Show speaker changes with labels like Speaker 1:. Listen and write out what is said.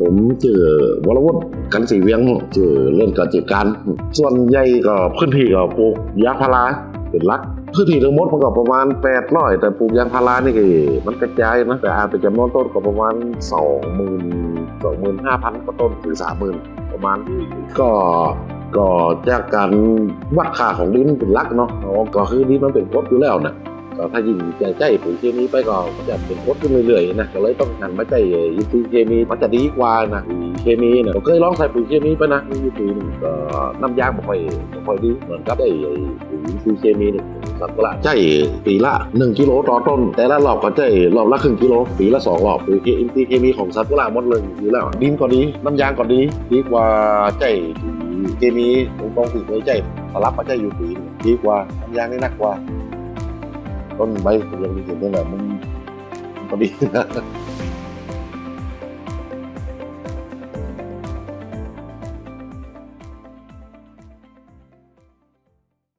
Speaker 1: ผมชื่อวรวุฒิกันสีเวียงชื่อเล่นการจัดการ ส่วนใหญ่ก็พื้นที่ก็ปลูกยางพาราเป็นลักพื้นที่ทั้งหมดมันก็ประมาณ8ร้อยแต่ปลูกยางพารานี่ก็มันกระจายนะแต่อาจจะจำนวนต้นก็ประมาณ 2 0 0 0 0 2 5 0 0 0กว่าต้นถึง30,000 ประมาณก็ก็จากการวัดค่าของดินเป็นลักเนาะก็คือดินมันเป็นกรดอยู่แล้วนะ ก็ถ้ายิ่งใจใจปุ๋ยเคมีไปก็จะเป็นกรดขึ้นเรื่อยๆนะก็เลยต้องหันมาใจอินทรีย์เคมีมันจะดีกว่านะปุ๋ยเคมีเนี่ยผมเคยลองใส่ปุ๋ยเคมีไปนะมีปุ๋ยก็น้ำยางไม่ค่อยไม่ค่อยดีเหมือนกับไอ้ปุ๋ยอินทรีย์เคมีเนี่ยสักละใจปีละ 1กิโลต่อต้น แต่ละรอบก็ใจรอบละครึ่งกิโลปีละสองรอบปุ๋ยอินทรีย์เคมีของสัตว์กุหลาบหมดเลยอยู่แล้วดินก็ดีน้ำยางก็ดีดีกว่าใจปุ๋ยเคมีตรงๆถึงเลยใจสลับมาใจอยู่ปุ๋ยนี่ดีกว่าน้ำยางนี่หนักกว่า ต้นใบผ